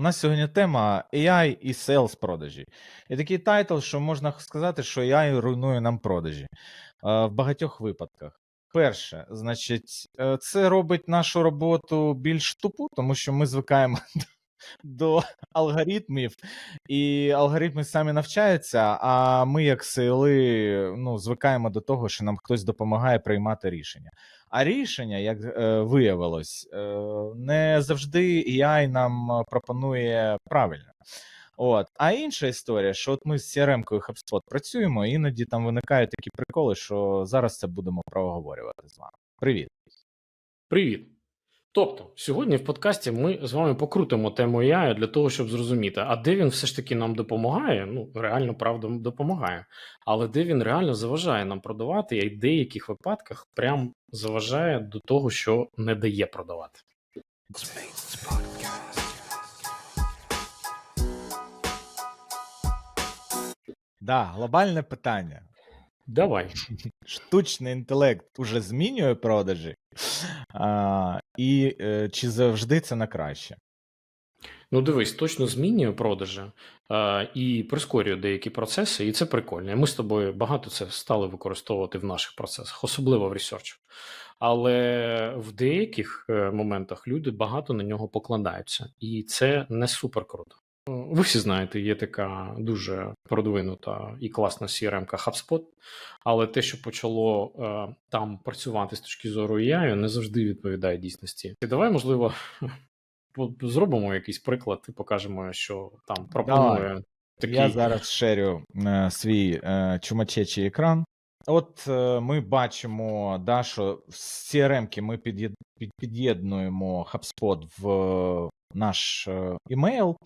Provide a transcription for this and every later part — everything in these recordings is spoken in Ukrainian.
у нас сьогодні тема AI і sales продажі. І такий тайтл, що можна сказати, що AI руйнує нам продажі е, в багатьох випадках. Перше, значить, е, це робить нашу роботу більш тупу, тому що ми звикаємо до алгоритмів, і алгоритми самі навчаються, а ми, як сили, ну, звикаємо до того, що нам хтось допомагає приймати рішення. А рішення, як е, виявилось, е, не завжди AI нам е, пропонує правильно. От. А інша історія, що от ми з CRM-кою HubSpot працюємо, іноді там виникають такі приколи, що зараз це будемо проговорювати з вами. Привіт. Привіт. Тобто, сьогодні в подкасті ми з вами покрутимо тему AI для того, щоб зрозуміти, а де він все ж таки нам допомагає. Ну, реально, правда, допомагає. Але де він реально заважає нам продавати, і в деяких випадках прям заважає до того, що не дає продавати. Да, глобальне питання. Давай. Штучний інтелект уже змінює продажі, а, і е, чи завжди це на краще? Ну, дивись, точно змінює продажі е, і прискорює деякі процеси, і це прикольно. Ми з тобою багато це стали використовувати в наших процесах, особливо в ресерчі. Але в деяких е, моментах люди багато на нього покладаються, і це не супер круто. Е, Ви всі знаєте, є така дуже продвинута і класна CRM HubSpot, але те, що почало е, там працювати з точки зору AI, не завжди відповідає дійсності. І давай, можливо, зробимо якийсь приклад і покажемо, що там пропонує такий. Я зараз шерю е, свій е, чумачечий екран. От е, ми бачимо, да, що з CRM-ки ми під'єд- під- під'єднуємо HubSpot в наш е, імейл.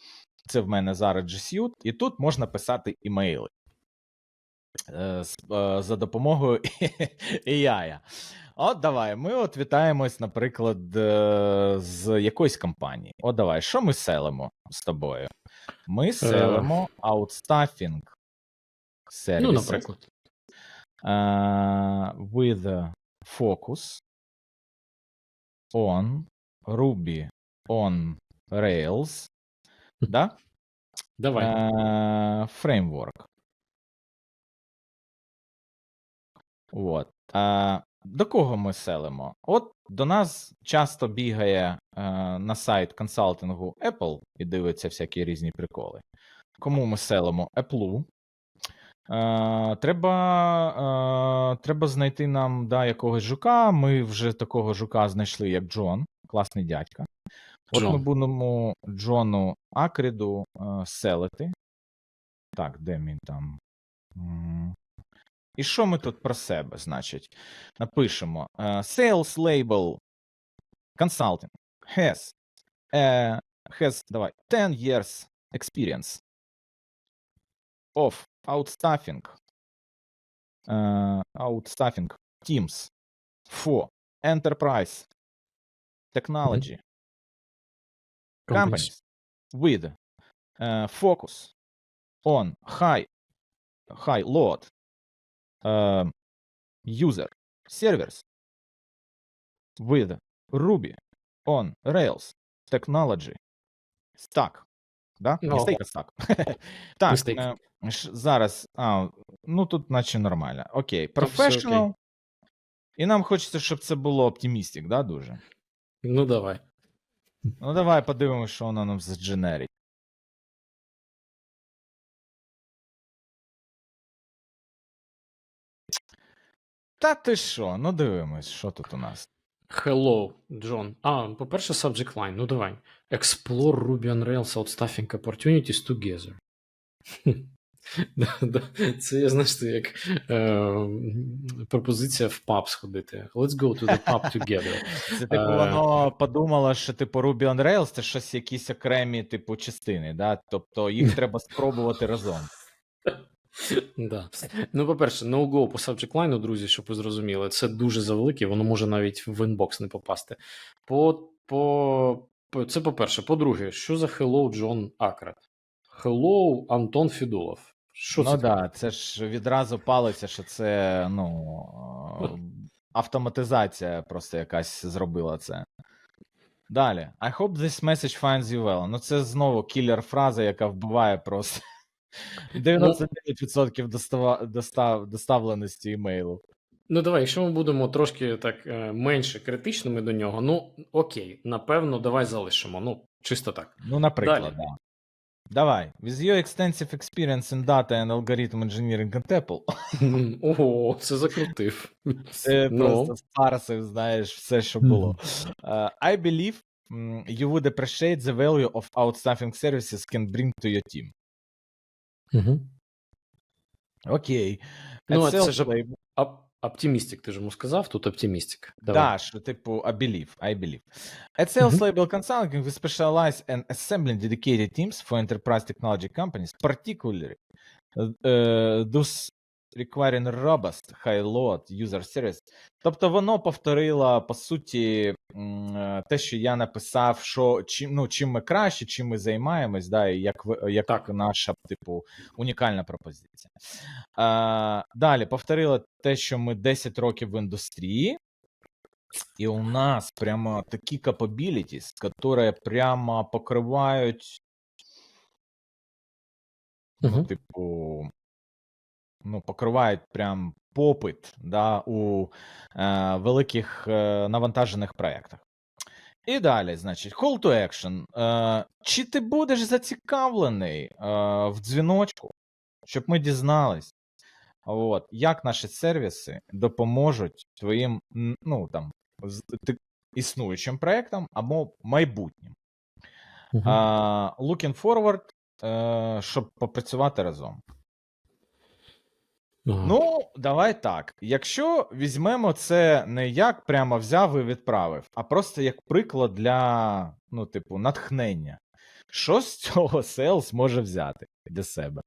Це в мене зараз G Suite, і тут можна писати імейли е, е, за допомогою AI. От давай, ми от вітаємось, наприклад, е, з якоїсь компанії. От давай, що ми селимо з тобою? Ми селимо outstaffing services Ну, наприклад. е, with a focus on Ruby on Rails, да? Давай. Е, фреймворк. От. Е, до кого ми селимо? От до нас часто бігає е, на сайт консалтингу Apple і дивиться всякі різні приколи. Кому ми селимо Apple. Е, треба, е, треба знайти нам да, якогось жука. Ми вже такого жука знайшли, як Джон, класний дядька. От ми будемо Джону Акріду е, селити. Так, де він там? І що ми тут про себе, значить? Напишемо: е, Sales Label Consulting has, е, has давай, 10 years experience of outstaffing, е, outstaffing teams for enterprise technology companies with uh, focus on high high load um, user servers with Ruby on Rails technology stack. Да? Не Ну, стейк, stack. так, Mistake. е, зараз. А, ну тут наче нормально. Окей. Professional. І нам хочеться, щоб це було оптимістик, да, дуже. Ну, давай. Ну, давай подивимось, що воно нам здженерить. Та ти що? Ну дивимось, що тут у нас. Hello, Джон. А, по-перше, subject line. Ну, давай. Explore Ruby on Rails outstaffing opportunities together. Це я знаєш, це як е, пропозиція в паб сходити. Let's go to the pub together. Це типу Е. воно подумало, що типу Ruby on Rails це щось якісь окремі, типу, частини, да? Тобто їх треба спробувати разом. Да. Ну, по-перше, no go по subject line, друзі, щоб ви зрозуміли, це дуже завелике, воно може навіть в інбокс не попасти. По, по, по, це по-перше. По-друге, що за Hello Джон Акрат? Hello Антон Фідулов. Що ну це? так, да, це ж відразу палиться, що це ну, автоматизація просто якась зробила це. Далі. I hope this message finds you well. Ну, це знову кілер-фраза, яка вбиває просто 99% достава, достав, доставленості імейлу. Ну, давай, якщо ми будемо трошки так е, менше критичними до нього, ну окей, напевно, давай залишимо. Ну, чисто так. Ну, наприклад, Далі. да. Давай. With your extensive experience in data and algorithm engineering at Apple, Ого, це закрутив. Це Ну. просто спарсив, знаєш, все, що було. Uh, I believe you would appreciate the value of outstaffing services can bring to your team. Мгм. Окей. Ну, це ж Оптимістик, ти ж йому сказав, тут оптимістик. Да, що типу, I believe, I believe. At Sales. Label Consulting, we specialize in assembling dedicated teams for enterprise technology companies, particularly uh, those requiring robust, high-load user service. Тобто воно повторило, по суті, е, те, що я написав, що чим, ну, чим ми краще, чим ми займаємось, да, і як, як Так. наша, типу, унікальна пропозиція. А, далі повторило те, що ми 10 років в індустрії, і у нас прямо такі capabilities, які прямо покривають, ну, типу, ну, покривають прям попит да, у е, великих е, навантажених проєктах. І далі, значить, call to action. Е, чи ти будеш зацікавлений е, в дзвіночку, щоб ми дізнались, от, як наші сервіси допоможуть твоїм ну, там, існуючим проєктам або майбутнім. Мгм. А, looking forward, е, щоб попрацювати разом. Ага. Ну, давай так. Якщо візьмемо це не як прямо взяв і відправив, а просто як приклад для, ну, типу, натхнення. Що з цього Sales може взяти для себе?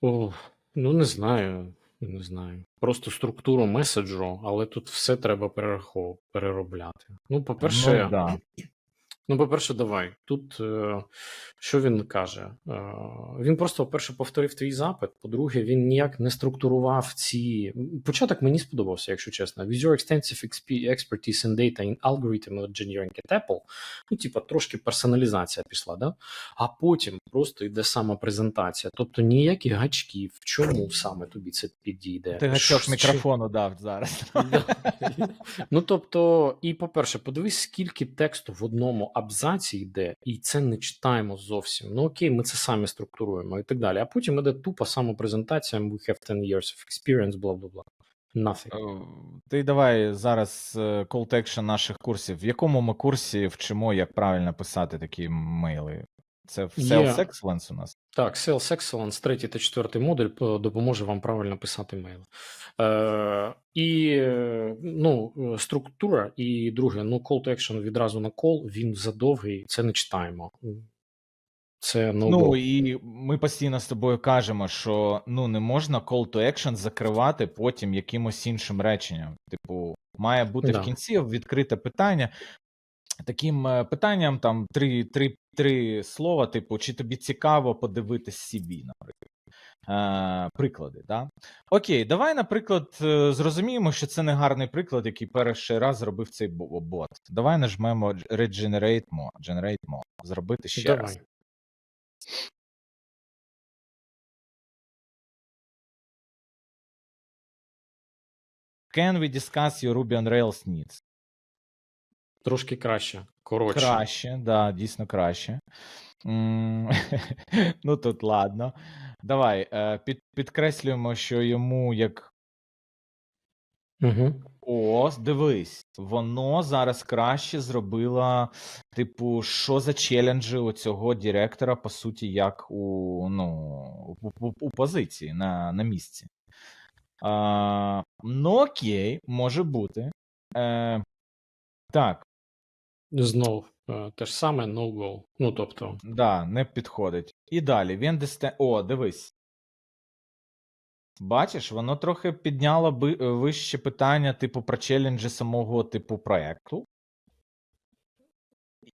О, ну не знаю. Не знаю. Просто структуру меседжу, але тут все треба перерахов... переробляти. Ну, по-перше, Ну, да. Ну, по-перше, давай. Тут е, що він каже? Е, він просто, по-перше, повторив твій запит. По-друге, він ніяк не структурував ці. Початок мені сподобався, якщо чесно. With your extensive expertise in data in algorithm engineering at Apple. Ну, типа, трошки персоналізація пішла, да? А потім просто йде сама презентація. Тобто ніяких гачків, чому саме тобі це підійде. Ти гачок Що- мікрофону дав зараз. Ну тобто, і по-перше, подивись, скільки тексту в одному абзаці йде, і це не читаємо зовсім. Ну окей, ми це самі структуруємо і так далі. А потім іде тупо самопрезентація, we have 10 years of experience, бла бла бла. Nothing. Е, Ти давай зараз е, call to action наших курсів. В якому ми курсі вчимо, як правильно писати такі мейли? Це в Є. Excellence у нас? Так, Sales Excellence, третій та четвертий модуль допоможе вам правильно писати мейли. Е, і е, ну, е, структура, і друге, ну, call to action відразу на call, він задовгий, це не читаємо. Це no Ну і ми постійно з тобою кажемо, що ну не можна call to action закривати потім якимось іншим реченням. Типу, має бути Да. в кінці відкрите питання. Таким е, питанням там три, три, три слова, типу, чи тобі цікаво подивитись CV, наприклад. Е, приклади, да? Окей, давай, наприклад, е, зрозуміємо, що це не гарний приклад, який перший раз зробив цей бо- бот. Давай нажмемо Regenerate More, Generate More, зробити ще Давай. раз. Can we discuss your Ruby on Rails needs? Трошки краще, коротше. Краще, да, дійсно краще. Ну тут ладно. Давай, е, під, підкреслюємо, що йому як. Угу. О, дивись, воно зараз краще зробило, типу, що за челенджі у цього директора, по суті, як у, ну, у, у, у позиції на, на місці. А, ну, окей, може бути. Е, так, Знов е, те ж саме no go. Ну тобто, Да, не підходить. І далі він десте. О, дивись. Бачиш, воно трохи підняло би е, вище питання, типу, про челенджі самого типу проекту.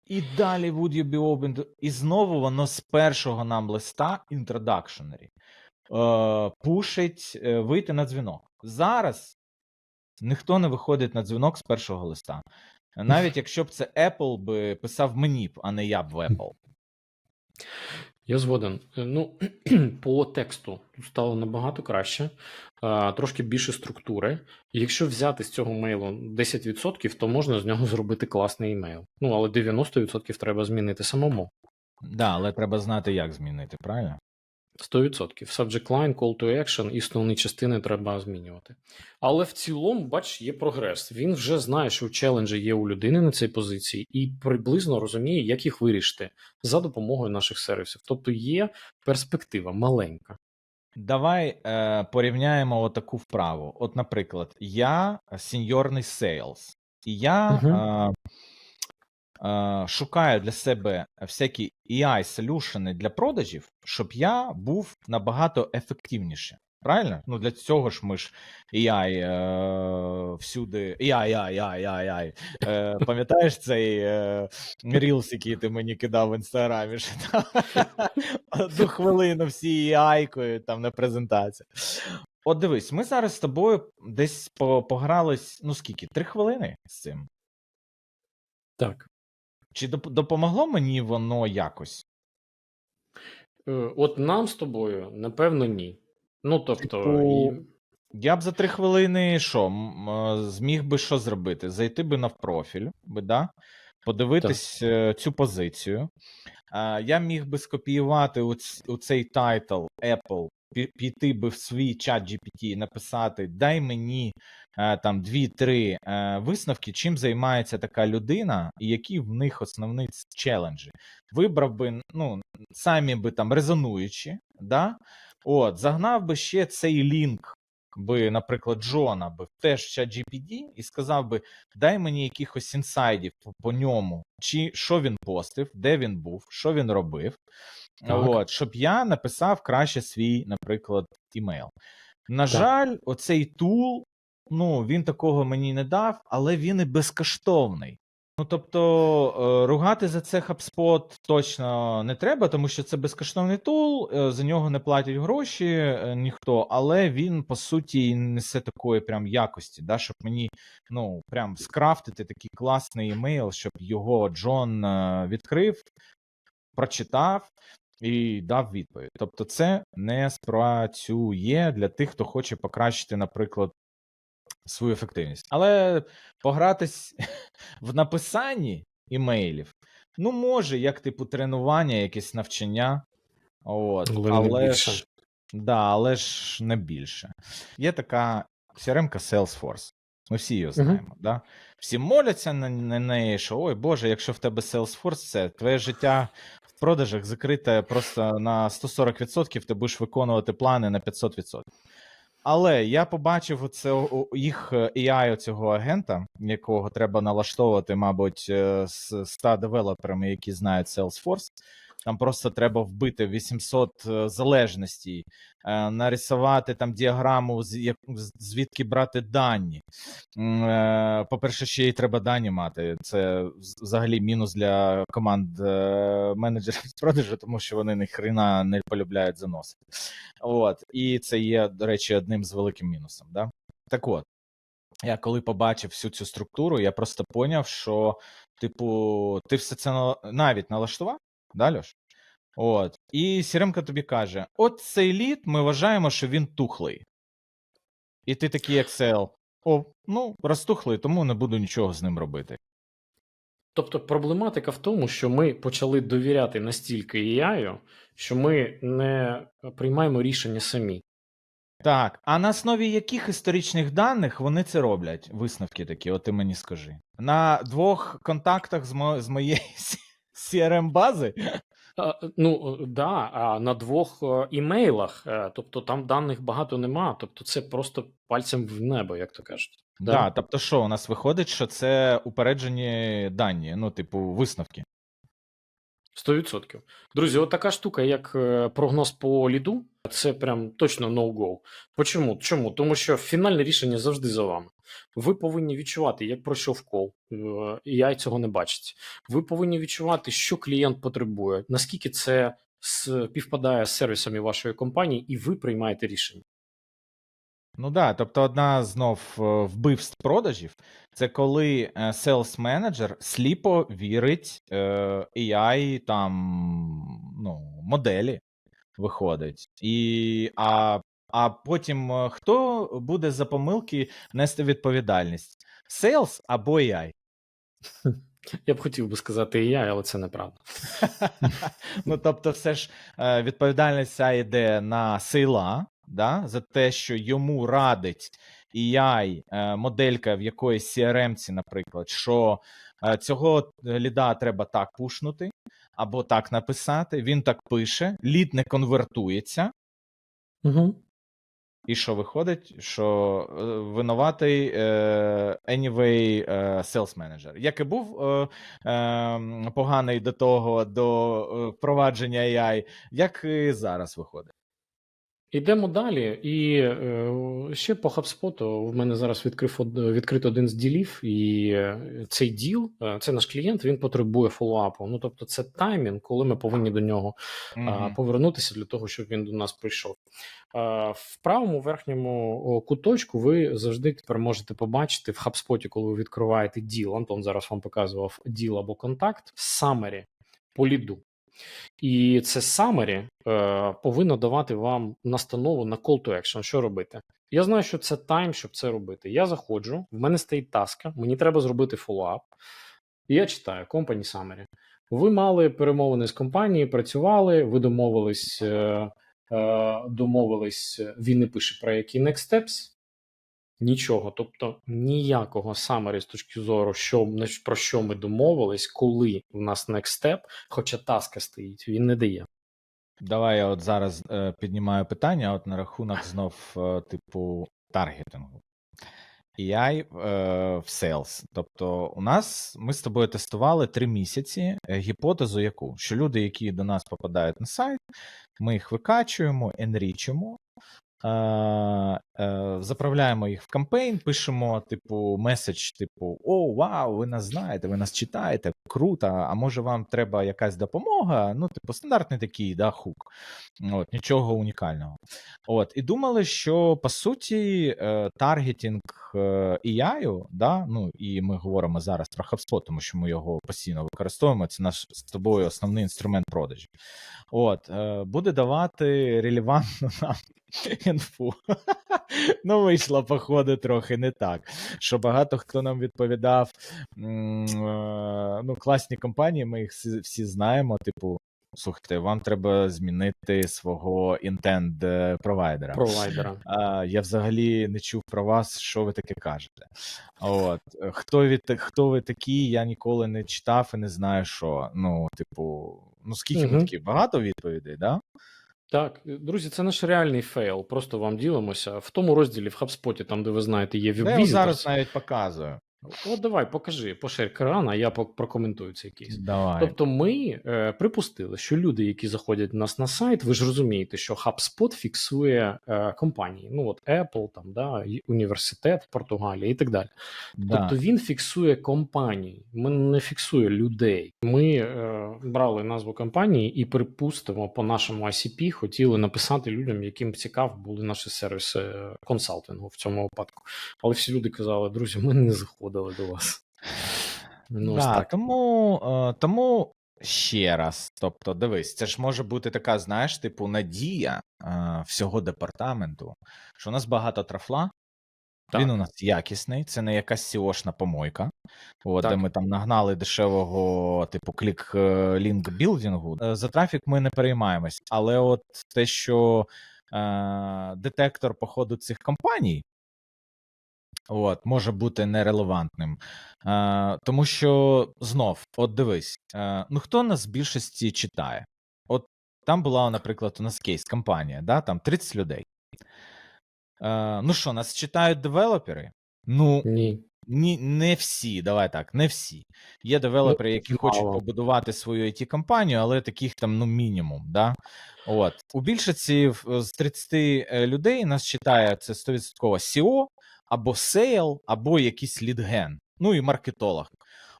І далі would you be open to... І знову воно з першого нам листа introductionary е, пушить вийти на дзвінок. Зараз ніхто не виходить на дзвінок з першого листа. Навіть якщо б це Apple би писав мені б, а не я б в Apple. Я згоден. Е, Ну, по тексту стало набагато краще, трошки більше структури. Якщо взяти з цього мейлу 10%, то можна з нього зробити класний імейл. Ну, але 90% треба змінити самому. Да, але треба знати, як змінити, правильно? 100%. Subject line, call to action і основні частини треба змінювати. Але в цілому, бач, є прогрес. Він вже знає, що челенджі є у людини на цій позиції, і приблизно розуміє, як їх вирішити за допомогою наших сервісів. Тобто є перспектива маленька. Давай е, порівняємо отаку вправу. От, наприклад, я сеньорний сейлс, і я е, е, шукаю для себе всякі ai солюшени для продажів, щоб я був набагато ефективніше. Правильно? Ну для цього ж ми ж AI е, всюди. AI, AI, AI, AI. Е, пам'ятаєш цей е, Reels, який ти мені кидав в інстаграмі? Одну хвилину всі AI-кою там на презентації. От дивись, ми зараз з тобою десь погрались, ну скільки? Три хвилини з цим. Так. Чи допомогло мені воно якось? Е, От нам з тобою, напевно, ні. Ну, тобто, Типу, і- Я б за три хвилини що, е, зміг би що зробити? Зайти би на профіль, би, да? подивитись е, цю позицію. Я міг би скопіювати у, цей тайтл Apple, піти би в свій чат GPT і написати: дай мені е, там дві-три е, висновки, чим займається така людина, і які в них основні челенджі. Вибрав би, ну, самі би там резонуючі, да? От, загнав би ще цей лінк би, наприклад, Джона би теж чат GPT і сказав би: дай мені якихось інсайдів по, по ньому, чи що він постив, де він був, що він робив. Так. От, щоб я написав краще свій, наприклад, імейл. На жаль, оцей тул, ну, він такого мені не дав, але він і безкоштовний. Ну, тобто, е, ругати за це HubSpot точно не треба, тому що це безкоштовний тул, е, за нього не платять гроші е, ніхто, але він по суті несе такої прям якості, да, щоб мені ну прям скрафтити такий класний емейл, щоб його Джон відкрив, прочитав і дав відповідь. Тобто, це не спрацює для тих, хто хоче покращити, наприклад, свою ефективність. Але погратись в написанні імейлів, ну, може, як типу тренування, якесь навчання. От, Але але ж, да, але ж не більше. Є така CRM Salesforce. Ми всі її знаємо. Да? Всі моляться на, на неї, що ой Боже, якщо в тебе Salesforce, це твоє життя в продажах закрите просто на 140%, ти будеш виконувати плани на 500%. Але я побачив о- їх е, AI цього агента, якого треба налаштовувати, мабуть, е, з 100 девелоперами, які знають Salesforce. Там просто треба вбити 800 е, залежностей, е, нарисувати там діаграму, звідки брати дані. Е, По-перше, ще й треба дані мати. Це взагалі мінус для команд менеджерів з продажу, тому що вони ні хрена не полюбляють заносити. От. І це є, до речі, одним з великим мінусом. Да? Так от, я коли побачив всю цю структуру, я просто поняв, що, типу, ти все це навіть налаштував, да, Льош? От. І Сіремка тобі каже: от цей лід ми вважаємо, що він тухлий. І ти такий Excel. О, ну, розтухлий, тому не буду нічого з ним робити. Тобто проблематика в тому, що ми почали довіряти настільки AI, що ми не приймаємо рішення самі. Так, а на основі яких історичних даних вони це роблять? Висновки такі, от ти мені скажи. На двох контактах з, мо- з моєї crm бази ну да, а на двох е, імейлах, е, тобто там даних багато нема, тобто це просто пальцем в небо, як то кажуть. Да. Да. тобто, що у нас виходить, що це упереджені дані, ну, типу, висновки. 100%. Друзі, от така штука, як е, прогноз по ліду, це прям точно no-go. Почому? Чому? Тому що фінальне рішення завжди за вами. Ви повинні відчувати, як пройшов кол, е, і я цього не бачить. Ви повинні відчувати, що клієнт потребує, наскільки це співпадає з сервісами вашої компанії, і ви приймаєте рішення. Ну да, тобто одна знов е, вбивств продажів це коли е, sales менеджер сліпо вірить е, AI там ну, моделі виходить. І, а, а потім хто буде за помилки нести відповідальність? Sales або AI? Я б хотів би сказати і я, але це неправда. ну, тобто, все ж відповідальність ця йде на сейла, да, за те, що йому радить AI, е, моделька в якоїсь CRM-ці, наприклад, що е, цього ліда треба так пушнути, або так написати. Він так пише, лід не конвертується. Угу. І що виходить, що е, винуватий е, anyway е, sales manager. Як і був е, е, поганий до того, до е, впровадження AI, як і зараз виходить. Йдемо далі. І е, ще по HubSpot в мене зараз відкрив од- відкрит один з ділів, і е, цей діл, е, це наш клієнт, він потребує фоллоуапу. Ну тобто, це таймінг, коли ми повинні до нього а, повернутися для того, щоб він до нас прийшов. А, В правому верхньому куточку ви завжди тепер можете побачити в HubSpot, коли ви відкриваєте діл. Антон зараз вам показував діл або контакт, summary по ліду. І це summary е, повинно давати вам настанову на call to action, що робити. Я знаю, що це тайм, щоб це робити. Я заходжу, в мене стоїть таска, мені треба зробити фоллоуап. І я читаю Company Summary. Ви мали перемовини з компанією, працювали, ви домовились, е, е, домовились, він не пише про які next steps. Нічого, тобто ніякого summary з точки зору, що про що ми домовились, коли в нас next step, хоча таска стоїть, він не дає. Давай я от зараз е, піднімаю питання от на рахунок знов, е, типу, таргетингу. AI е, в sales. Тобто, у нас ми з тобою тестували три місяці е, гіпотезу, яку що люди, які до нас попадають на сайт, ми їх викачуємо, енрічимо, заправляємо їх в кампейн, пишемо, типу, меседж, типу: О, вау, ви нас знаєте, ви нас читаєте, круто, а може вам треба якась допомога? Ну, типу, стандартний такий, да, хук. От, нічого унікального. От, і думали, що по суті е, таргетинг е, AI, да, ну і ми говоримо зараз про HubSpot, тому що ми його постійно використовуємо. Це наш з тобою основний інструмент продажі. От, е, буде давати релевантну нам інфу. Ну, вийшло, походу, трохи не так. Що багато хто нам відповідав: е, ну, класні компанії, ми їх всі, знаємо. Типу, слухайте, вам треба змінити свого інтенд провайдера. Провайдера. А, я взагалі не чув про вас, що ви таке кажете. От хто ви, хто ви такі, я ніколи не читав і не знаю, що. Ну, типу, ну скільки ми такі багато відповідей, да? Так, друзі, це наш реальний фейл. Просто вам ділимося. В тому розділі в HubSpot, там, де ви знаєте, є Я його зараз навіть показую. От давай, покажи, поширь екран, а я прокоментую цей кейс. Давай. Тобто, ми е, припустили, що люди, які заходять до нас на сайт, ви ж розумієте, що HubSpot фіксує е, компанії. Ну от Apple, там да, університет в Португалії і так далі. да. Тобто він фіксує компанії, ми не фіксує людей. Ми е, брали назву компанії і припустимо по нашому ICP хотіли написати людям, яким цікав були наші сервіси е, консалтингу в цьому випадку. Але всі люди казали: друзі, ми не заходили до вас. Ну, да, так. тому, е, тому ще раз. Тобто, дивись, це ж може бути така, знаєш, типу, надія е, всього департаменту, що у нас багато трафла. Так. Він у нас якісний, це не якась сіошна помойка, от, де ми там нагнали дешевого, типу, клік е. Е, За трафік ми не переймаємось. Але от те, що е, детектор по ходу цих компаній от, може бути нерелевантним. Е, тому що знов, от дивись, е, ну хто нас в більшості читає? От там була, наприклад, у нас кейс компанія, да, там 30 людей. Е, ну що, нас читають девелопери? Ну, Ні. ні, не всі, давай так, не всі. Є девелопери, які мало. хочуть побудувати свою it компанію але таких там ну мінімум. Да? От. У більшості з 30 е, людей нас читає це 100% SEO, або сейл, або якийсь лідген, ну і маркетолог.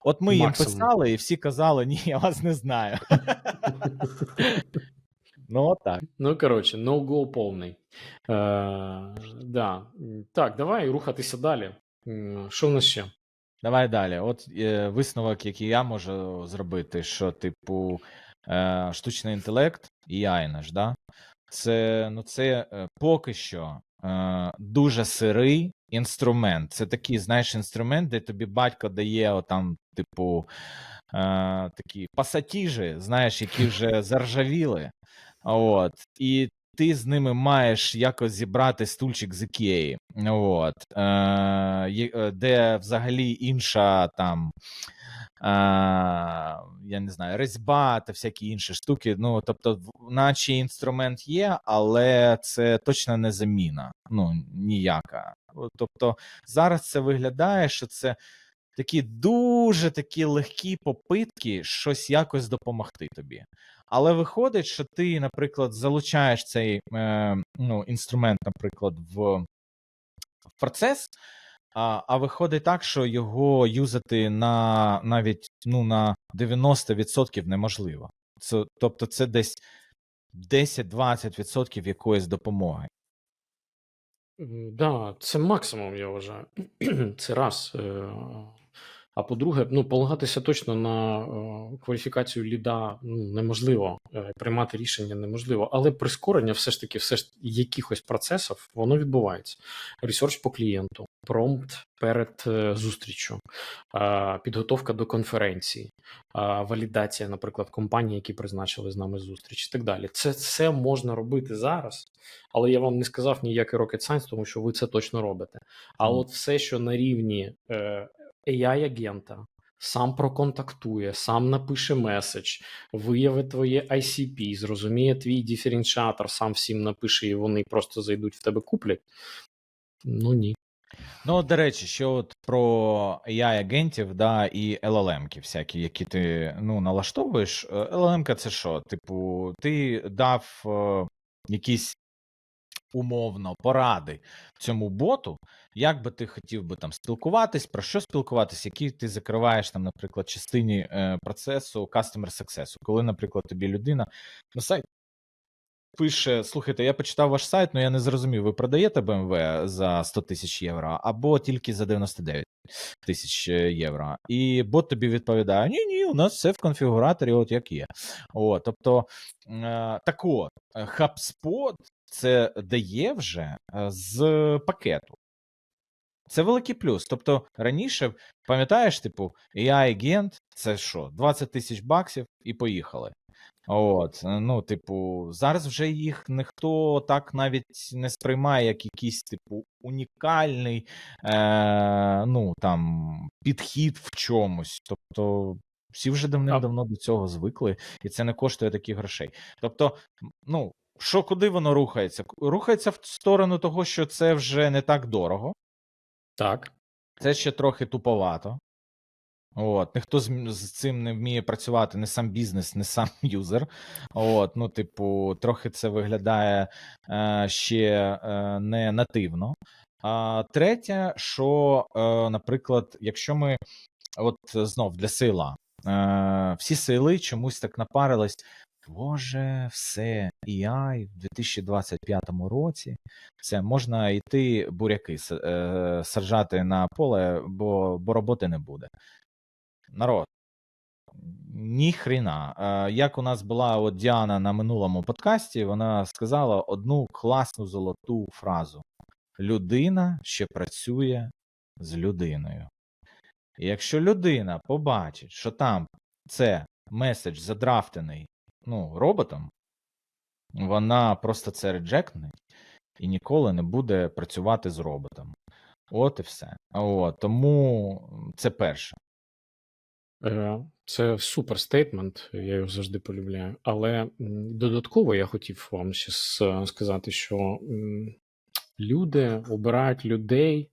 От ми їм Максимум. писали, і всі казали, ні, я вас не знаю. Ну, отак. Ну, коротше, no-go повний. Е, да. Так, давай рухатися далі. Що в нас ще? Давай далі. От е, висновок, який я можу зробити, що, типу, е, штучний інтелект, AI наш, да? Це, ну, це е, поки що е, дуже сирий інструмент. Це такий, знаєш, інструмент, де тобі батько дає, отам, типу, е, такі пасатіжі, знаєш, які вже заржавіли. От, і ти з ними маєш якось зібрати стульчик з Ікеї. От, е, е, де взагалі інша там. Е, я не знаю, резьба та всякі інші штуки. Ну, тобто, наче інструмент є, але це точно не заміна. Ну, ніяка. Тобто, зараз це виглядає, що це такі дуже такі легкі попитки щось якось допомогти тобі. Але виходить, що ти, наприклад, залучаєш цей е, ну, інструмент, наприклад, в, процес, а, а виходить так, що його юзати на навіть ну, на 90% неможливо. Це, тобто, це десь 10-20% якоїсь допомоги. М, Да, це максимум, я вважаю. Це раз. А по-друге, ну, полагатися точно на е, кваліфікацію ліда ну, неможливо, е, приймати рішення неможливо, але прискорення все ж таки, все ж якихось процесів, воно відбувається. Ресерч по клієнту, промпт перед е, зустрічю, е, підготовка до конференції, е, валідація, наприклад, компаній, які призначили з нами зустріч, і так далі. Це все можна робити зараз, але я вам не сказав ніякий rocket science, тому що ви це точно робите. А Мгм. от все, що на рівні е, AI-агента, сам проконтактує, сам напише меседж, виявить твоє ICP, зрозуміє твій диференціатор, сам всім напише, і вони просто зайдуть в тебе куплять. Ну ні. Ну, до речі, що от про AI-агентів, да, і LLM-ки всякі, які ти ну, налаштовуєш. Е, LLM-ка це що? Типу, ти дав е, якісь умовно поради цьому боту, як би ти хотів би там спілкуватись, про що спілкуватись, які ти закриваєш там, наприклад, частині е, процесу customer success. Коли, наприклад, тобі людина на сайт пише: слухайте, я почитав ваш сайт, але я не зрозумів, ви продаєте BMW за 100 тисяч євро або тільки за 99 тисяч е, євро. І бот тобі відповідає: Ні, ні, у нас все в конфігураторі, от як є. О, тобто, е, так от, е, HubSpot це дає вже з пакету. Це великий плюс. Тобто раніше, пам'ятаєш, типу, AI-агент це що, 20 тисяч баксів і поїхали. От, е, ну, типу, зараз вже їх ніхто так навіть не сприймає як якийсь, типу, унікальний е, ну, там, підхід в чомусь. Тобто, всі вже давним-давно до цього звикли, і це не коштує таких грошей. Тобто, ну, що куди воно рухається? Рухається в сторону того, що це вже не так дорого. Так. Це ще трохи туповато. От, ніхто з, з цим не вміє працювати, не сам бізнес, не сам юзер. От, ну, типу, трохи це виглядає е, ще е, не нативно. А третє, що, е, наприклад, якщо ми от знов для сила, е, всі сили чомусь так напарились. Боже, все, AI в 2025 році. Це можна йти буряки е, саджати на поле, бо, бо роботи не буде. Народ. Ні хрена. Е, Як у нас була от Діана на минулому подкасті, вона сказала одну класну золоту фразу: людина ще працює з людиною. І якщо людина побачить, що там це меседж задрафтений ну, роботом, вона просто це реджектне і ніколи не буде працювати з роботом. От і все. От, тому це перше. Е, Це супер стейтмент, я його завжди полюбляю. Але додатково я хотів вам ще сказати, що люди обирають людей.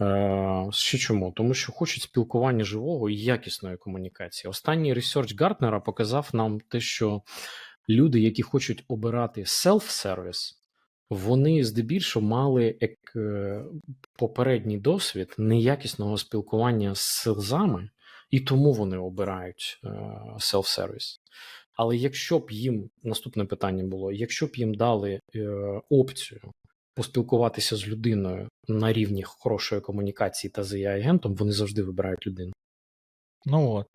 е, Ще чому? Тому що хочуть спілкування живого і якісної комунікації. Останній ресерч Гартнера показав нам те, що люди, які хочуть обирати self-service, вони здебільшого мали е, попередній досвід неякісного спілкування з селзами, і тому вони обирають е, self-service. Але якщо б їм наступне питання було: якщо б їм дали е, опцію поспілкуватися з людиною на рівні хорошої комунікації та з AI-агентом, вони завжди вибирають людину. Ну от.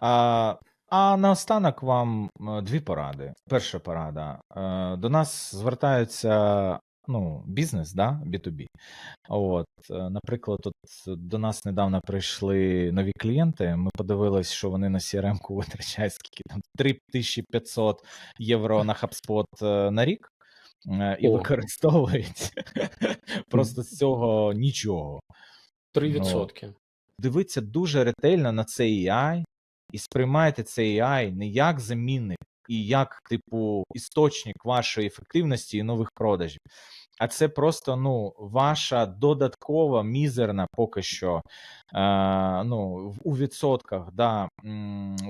А, а наостанок вам е, дві поради. Перша порада. До нас звертаються ну, бізнес, да, B2B. От, е, наприклад, от до нас недавно прийшли нові клієнти. Ми подивились, що вони на CRM-ку витрачають скільки там 3500 євро на HubSpot е, на рік. е, І О. використовують просто з цього нічого. 3%. дивіться дуже ретельно на цей AI і сприймайте цей AI не як замінник і як, типу, істочник вашої ефективності і нових продажів. А це просто ну, ваша додаткова, мізерна поки що е, ну, у відсотках да,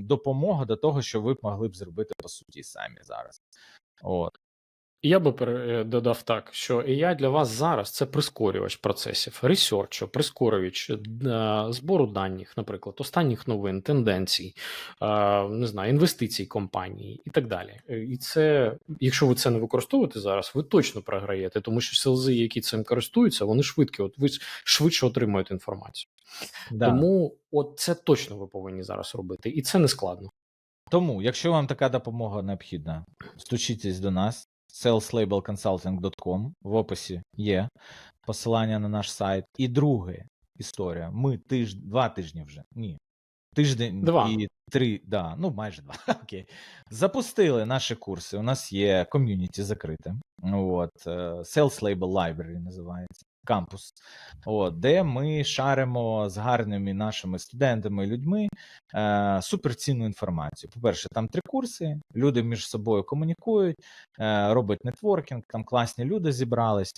допомога до того, що ви б могли б зробити по суті самі зараз. От. Я би е, додав так, що AI для вас зараз це прискорювач процесів, ресерчу, прискорювач е, збору даних, наприклад, останніх новин, тенденцій, е, не знаю, інвестицій компанії і так далі. Е, І це, якщо ви це не використовуєте зараз, ви точно програєте, тому що селзи, які цим користуються, вони швидкі, от ви швидше отримуєте інформацію. Да. Тому от це точно ви повинні зараз робити, і це не складно. Тому, якщо вам така допомога необхідна, стучітесь до нас saleslabelconsulting.com, в описі є посилання на наш сайт. І друге історія. Ми тиж... два тижні вже. Ні. Тиждень Два. і три, да, ну майже два. Окей. Запустили наші курси. У нас є ком'юніті закрите. От, е, Sales Label Library називається. Кампус, от, де ми шаримо з гарними нашими студентами і людьми е, суперцінну інформацію. По-перше, там три курси, люди між собою комунікують, е, роблять нетворкінг, там класні люди зібрались.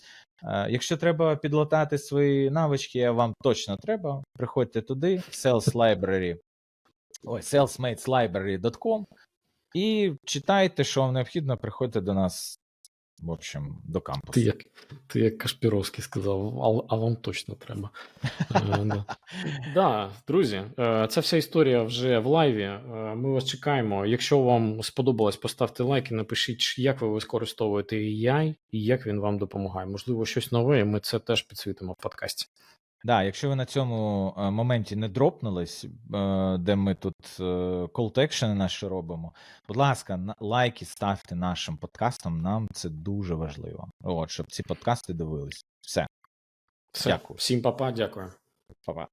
Е, якщо треба підлатати свої навички, вам точно треба, приходьте туди, Sales Library, ой, salesmateslibrary.com і читайте, що вам необхідно, приходьте до нас. В общем, до кампусу. Ти як, ти як Кашпіровський сказав, а, а вам точно треба. Так, да. Да, друзі, е, ця вся історія вже в лайві. Е, Ми вас чекаємо. Якщо вам сподобалось, поставте лайк і напишіть, як ви використовуєте AI і як він вам допомагає. Можливо, щось нове, і ми це теж підсвітимо в подкасті. Да, якщо ви на цьому е, моменті не дропнулись, е, де ми тут е, call to action наші робимо, будь ласка, на- лайки ставте нашим подкастам. Нам це дуже важливо. От, щоб ці подкасти дивились. Все, Все, Дякую. всім папа, дякую. па-па.